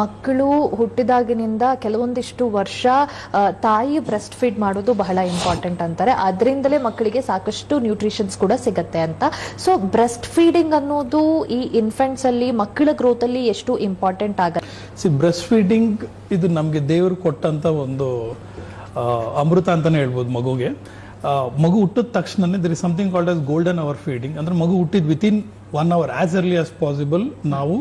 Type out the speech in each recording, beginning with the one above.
ಮಕ್ಕಳು ಹುಟ್ಟಿದಾಗಿನಿಂದ ಕೆಲವೊಂದಿಷ್ಟು ವರ್ಷ ತಾಯಿ ಬ್ರೆಸ್ಟ್ ಫೀಡ್ ಮಾಡೋದು ಬಹಳ ಇಂಪಾರ್ಟೆಂಟ್ ಅಂತಾರೆ. ಅದರಿಂದಲೇ ಮಕ್ಕಳಿಗೆ ಸಾಕಷ್ಟು ನ್ಯೂಟ್ರಿಷನ್ಸ್ ಕೂಡ ಸಿಗತ್ತೆ ಅಂತ. ಸೊ ಬ್ರೆಸ್ಟ್ ಫೀಡಿಂಗ್ ಅನ್ನೋದು ಈ ಇನ್ಫೆಂಟ್ಸ್ ಅಲ್ಲಿ, ಮಕ್ಕಳ ಗ್ರೋತ್ ಅಲ್ಲಿ ಎಷ್ಟು ಇಂಪಾರ್ಟೆಂಟ್ ಆಗುತ್ತೆ ಬ್ರೆಸ್ಟ್ ಫೀಡಿಂಗ್ ಇದು ನಮಗೆ ದೇವರು ಕೊಟ್ಟಂತ ಒಂದು ಅಮೃತ ಅಂತಾನೆ ಹೇಳ್ಬೋದು ಮಗುಗೆ. ಮಗು ಹುಟ್ಟಿದ ತಕ್ಷಣನೇ there is something called as golden hour feeding ಅಂದ್ರೆ ಮಗು ಹುಟ್ಟಿದ within one hour as early as possible ನಾವು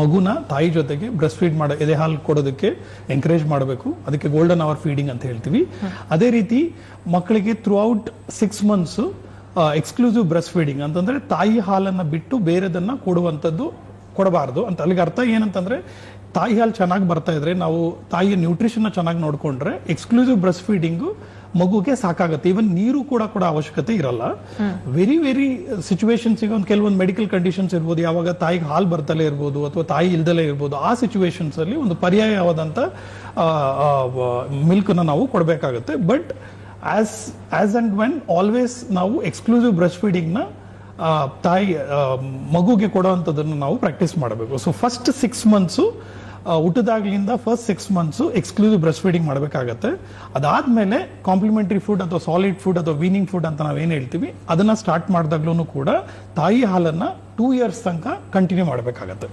ಮಗುನ ತಾಯಿ ಜೊತೆಗೆ ಬ್ರೆಸ್ಟ್ ಫೀಡ್ ಮಾಡ ಎದೆ ಹಾಲು ಕೊಡೋದಕ್ಕೆ ಎನ್ಕರೇಜ್ ಮಾಡಬೇಕು. ಅದಕ್ಕೆ ಗೋಲ್ಡನ್ ಅವರ್ ಫೀಡಿಂಗ್ ಅಂತ ಹೇಳ್ತೀವಿ. ಅದೇ ರೀತಿ ಮಕ್ಕಳಿಗೆ throughout six months exclusive breast feeding ಅಂತಂದ್ರೆ ತಾಯಿ ಹಾಲನ್ನ ಬಿಟ್ಟು ಬೇರೆದನ್ನ ಕೊಡುವಂಥದ್ದು ಕೊಡಬಾರ್ದು ಅಂತ. ಅಲ್ಲಿಗೆ ಅರ್ಥ ಏನಂತಂದ್ರೆ ತಾಯಿ ಹಾಲು ಚೆನ್ನಾಗಿ ಬರ್ತಾ ಇದ್ರೆ ನಾವು ತಾಯಿಯ ನ್ಯೂಟ್ರಿಷನ್ ಚೆನ್ನಾಗಿ ನೋಡ್ಕೊಂಡ್ರೆ ಎಕ್ಸ್ಕ್ಲೂಸಿವ್ ಬ್ರೆಸ್ಟ್ ಫೀಡಿಂಗ್ ಮಗುಗೆ ಸಾಕಾಗುತ್ತೆ. ಈವನ್ ನೀರು ಕೂಡ ಕೂಡ ಅವಶ್ಯಕತೆ ಇರಲ್ಲ. ವೆರಿ ವೆರಿ ಸಿಚುವೇಶನ್ಸ್ ಈಗ ಒಂದು ಕೆಲವೊಂದು ಮೆಡಿಕಲ್ ಕಂಡೀಷನ್ಸ್ ಇರ್ಬೋದು, ಯಾವಾಗ ತಾಯಿಗೆ ಹಾಲು ಬರ್ತಲೇ ಇರ್ಬೋದು ಅಥವಾ ತಾಯಿ ಇಲ್ದಲೇ ಇರ್ಬೋದು, ಆ ಸಿಚುವೇಶನ್ಸ್ ಅಲ್ಲಿ ಒಂದು ಮಿಲ್ಕ್ನ ನಾವು ಕೊಡಬೇಕಾಗುತ್ತೆ. But as as and when always ನಾವು ಎಕ್ಸ್ಕ್ಲೂಸಿವ್ ಬ್ರೆಸ್ಟ್ ಫೀಡಿಂಗ್ನ ತಾಯಿ ಮಗುಗೆ ಕೊಡೋವಂಥದ್ದನ್ನು ನಾವು ಪ್ರಾಕ್ಟೀಸ್ ಮಾಡಬೇಕು. So first six months ಹುಟ್ಟಿದಾಗ್ಲಿಂದ first six months exclusive breast feeding ಮಾಡಬೇಕಾಗತ್ತೆ. ಅದಾದ್ಮೇಲೆ ಕಾಂಪ್ಲಿಮೆಂಟ್ರಿ ಫುಡ್ ಅಥವಾ ಸಾಲಿಡ್ ಫುಡ್ ಅಥವಾ ವೀನಿಂಗ್ ಫುಡ್ ಅಂತ ನಾವು ಏನು ಹೇಳ್ತೀವಿ, ಅದನ್ನ ಸ್ಟಾರ್ಟ್ ಮಾಡಿದಾಗ್ಲೂ ಕೂಡ ತಾಯಿ ಹಾಲನ್ನು ಟೂ ಇಯರ್ಸ್ ತನಕ ಕಂಟಿನ್ಯೂ ಮಾಡಬೇಕಾಗತ್ತೆ.